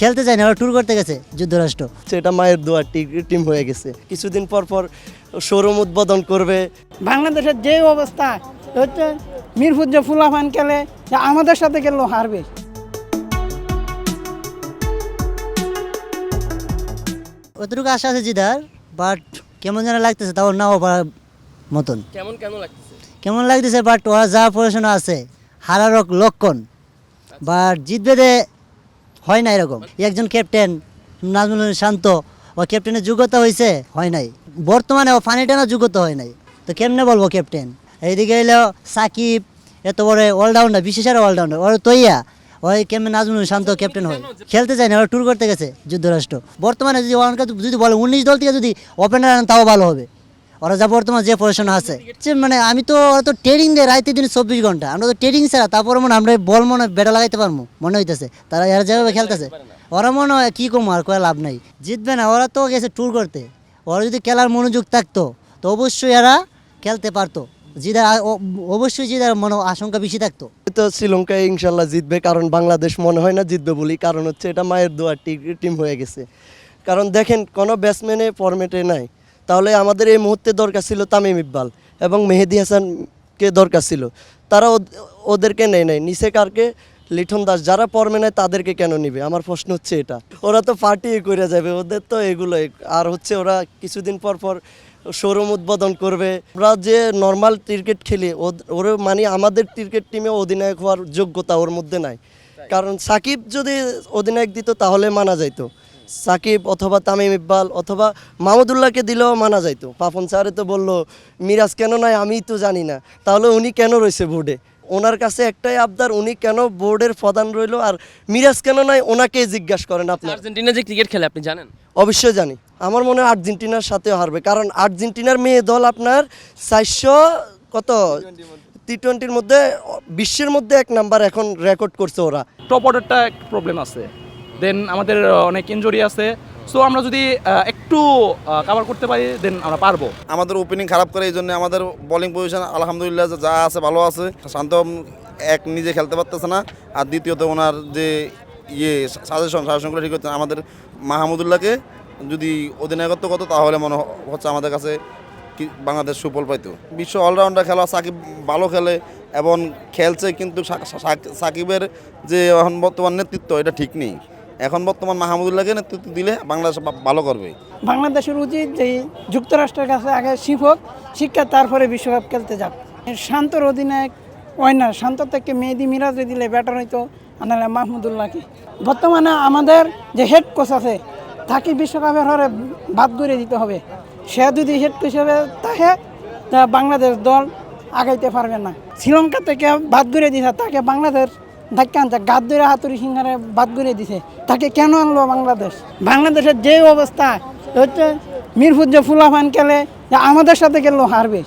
খেলতে যায় না ওরা ট্যুর করতে গেছে যুদ্ধরাষ্ট্র সেটা মায়ের দোয়ার টিম হয়ে গেছে। কিছুদিন পর পর শোরুম উদ্বোধন করবে। বাংলাদেশের যে অবস্থা হচ্ছে মিরপুর যে ফুলাফান খেলে আমাদের সাথে গেলেও হারবে। অতটুকু আশা আছে জিদার বাট কেমন যেন লাগতেছে তাও নাও পারার মতন। কেমন কেন লাগতেছে? কেমন লাগতেছে বাট ওরা যা পড়াশোনা আছে হারার লক্ষণ বাট জিতবে দে হয় না এরকম। একজন ক্যাপ্টেন নাজমুল শান্ত, ও ক্যাপ্টেনের যোগ্যতা হয়েছে হয় নাই। বর্তমানে ও ফানি টানার যোগ্যতা হয় নাই। তো কেমনে বলব ক্যাপ্টেন এইদিকে এলো সাকিব, এত বড় অলরাউন্ডার বিশেষ বিশেষের অলরাউন্ডার ওর তৈয়া, ওই কেমন নাজমুল শান্ত ক্যাপ্টেন হয়। খেলতে চায় না, ওরা ট্যুর করতে গেছে যুদ্ধরাষ্ট্র। বর্তমানে যদি ওয়ার্ল্ড কাপ যদি বলে, উনিশ দল থেকে যদি ওপেনার আনেন, তাও ভালো হবে। ওরা যা বর্তমান যে পড়াশোনা আছে। মানে আমি তো, ওরা তো ট্রেডিং দেয় রাইতে দিন চব্বিশ ঘণ্টা। আমরা তো ট্রেডিং ছাড়া, তারপর মনে আমরা বল মনে বেটা লাগাইতে পারব, মনে হইতেছে। তারা এরা যেভাবে খেলতেছে। ওরা মনে হয় কী কম আর কয়ে লাভ নাই। জিতবে না, ওরা তো গেছে ট্যুর করতে। ওরা যদি খেলার মনোযোগ থাকতো, তো অবশ্যই এরা খেলতে পারতো। জিদার অবশ্যই জিদার মনে আশঙ্কা বেশি থাকতো। তো শ্রীলঙ্কায় ইনশাল্লাহ জিতবে, কারণ বাংলাদেশ মনে হয় না জিতবে বলি কারণ হচ্ছে এটা মায়ের দোয়ার টিম হয়ে গেছে। কারণ দেখেন, কোনো ব্যাটসম্যানে ফরম্যাটে নাই। তাহলে আমাদের এই মুহূর্তে দরকার ছিল তামিম ইকবাল এবং মেহেদি হাসানকে দরকার ছিল। তারা ওদেরকে নেয় নেয় নিচে কারকে লিঠন দাস, যারা পর্মে নেয় তাদেরকে কেন নিবে? আমার প্রশ্ন হচ্ছে এটা। ওরা তো পার্টি করে যাবে, ওদের তো এগুলোই আর হচ্ছে ওরা কিছুদিন পর পর শোরুম উদ্বোধন করবে। আমরা যে নর্মাল ক্রিকেট খেলি ওর মানে আমাদের ক্রিকেট টিমে অধিনায়ক হওয়ার যোগ্যতা ওর মধ্যে নাই। কারণ সাকিব যদি অধিনায়ক দিত তাহলে মানা যাইতো। সাকিব অথবা তামিম ইকবাল অথবা মাহমুদুল্লাহকে দিলেও মানা যাইতো। পাপন স্যারে তো বলল মিরাজ কেন নাই? আমি তো জানি না। তাহলে উনি কেন রয়েছে বোর্ডে? ওনার কাছে একটাই আবদার উনি কেন বোর্ডের প্রধান রইল? আর মিরাজ কেন নাই? ওনাকে জিজ্ঞাসা করেন আপনার। আর্জেন্টিনা যে ক্রিকেট খেলে আপনি জানেন? অবশ্যই জানি। আমার মনে হয় আর্জেন্টিনার সাথেও হারবে। কারণ আর্জেন্টিনার মেয়ে দল আপনার চারশো কত? টি টোয়েন্টির মধ্যে বিশ্বের মধ্যে এক নাম্বার এখন রেকর্ড করছে ওরা। টপ অর্ডারটা একটু প্রবলেম আছে। দেন আমাদের অনেক ইনজুরি আছে। সো আমরা যদি একটু কাভার করতে পারি দেন আমরা পারব। আমাদের ওপেনিং খারাপ করে এই জন্য আমাদের বোলিং পজিশন আলহামদুলিল্লাহ যা আছে ভালো আছে। শান্ত এক নিজে খেলতে পারতেছে না। আর দ্বিতীয়ত ওনার যে ইয়ে সাজেশন সাজেশনগুলো ঠিক হচ্ছে আমাদের মাহমুদুল্লাহকে যদি অধিনায়কত্ব করতো, তাহলে মনে হচ্ছে আমাদের কাছে বাংলাদেশ সুফল পাইতো। বিশ্ব অলরাউন্ডার খেলা, সাকিব ভালো খেলে এবং খেলছে, কিন্তু সাকিবের যে এখন বর্তমান নেতৃত্ব, এটা ঠিক নেই। এখন বর্তমান মাহমুদুল্লাহকে নেতৃত্ব দিলে বাংলাদেশ ভালো করবে। বাংলাদেশের উচিত যে যুক্তরাষ্ট্রের কাছে আগে শিক্ষক শিক্ষা তারপরে বিশ্বকাপ খেলতে যাক। শান্তর অধিনায়ক না, শান্ত থেকে মেহেদি মিরাজে দিলে ব্যাটার হইতো, আনালে মাহমুদুল্লাহকে। বর্তমানে আমাদের যে হেড কোচ আছে, তাকে বিশ্বকাপের হরে বাদ করে দিতে হবে। সে যদি হেড কোচ হিসেবে তাহে বাংলাদেশ দল আগাইতে পারবে না। শ্রীলঙ্কা থেকে বাদ করে দিছে, তাকে বাংলাদেশ ধাক্কা আনছে গাদ ধরে হাতুড়ি সিংহারে বাদ করে দিছে। তাকে কেন আনলো বাংলাদেশ? বাংলাদেশের যে অবস্থা হচ্ছে মিরপুর যে ফুলাফান খেলে আমাদের সাথে খেললো হারবে।